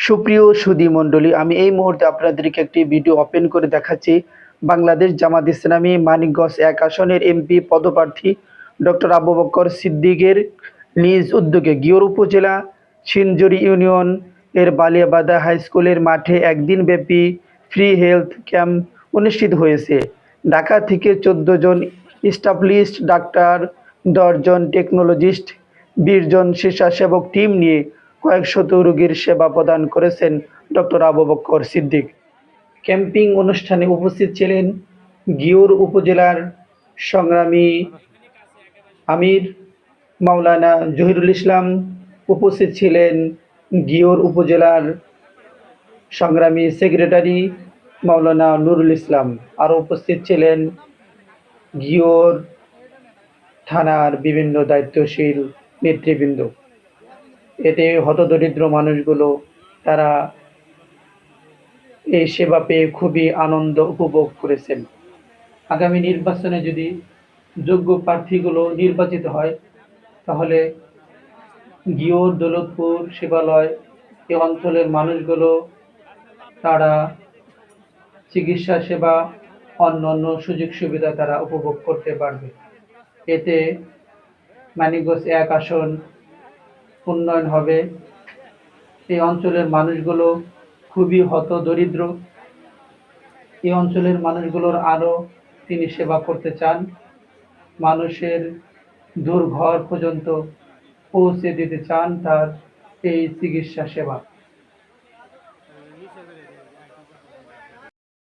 সুপ্রিয় সুধী মণ্ডলী, আমি এই মুহূর্তে আপনাদেরকে একটি ভিডিও ওপেন করে দেখাচ্ছি। বাংলাদেশ জামাত ইসলামী মানিকগঞ্জ এক আসনের এমপি পদপ্রার্থী ডক্টর আবু বক্কর সিদ্দিকের নিজ উদ্যোগে গিয়র উপজেলা সিনজুরি ইউনিয়ন এর বালিয়াবাদা হাই স্কুলের মাঠে একদিন ব্যাপী ফ্রি হেলথ ক্যাম্প অনুষ্ঠিত হয়েছে। ঢাকা থেকে চোদ্দ জন স্টাবলিশড ডাক্তার দশজন টেকনোলজিস্ট বিশ জন স্বেচ্ছাসেবক টিম নিয়ে কয়েকশত রোগীর সেবা প্রদান করেছেন ডক্টর আবু বক্কর সিদ্দিক। ক্যাম্পিং অনুষ্ঠানে উপস্থিত ছিলেন গিওর উপজেলার সংগ্রামী আমির, মাওলানা জহিরুল ইসলাম, উপস্থিত ছিলেন গিওর উপজেলার সংগ্রামী সেক্রেটারি মাওলানা নুরুল ইসলাম। আরও উপস্থিত ছিলেন গিওর থানার বিভিন্ন দায়িত্বশীল নেতৃবৃন্দ। এতে হতদরিদ্র মানুষগুলো, তারা এই সেবা পেয়ে খুবই আনন্দ উপভোগ করেছেন। আগামী নির্বাচনে যদি যোগ্য প্রার্থীগুলো নির্বাচিত হয়, তাহলে গিওর, দৌলতপুর সেবালয় এই অঞ্চলের মানুষগুলো, তারা চিকিৎসা সেবা, অন্য অন্য সুযোগ সুবিধা তারা উপভোগ করতে পারবে। এতে মানিকগঞ্জ এক আসন উন্নয়ন হবে। এই অঞ্চলের মানুষগুলো খুবই হত দরিদ্র এই অঞ্চলের মানুষগুলোর আরও তিনি সেবা করতে চান। মানুষের দুর্ঘর পর্যন্ত পৌঁছে দিতে চান তার এই চিকিৎসা সেবা।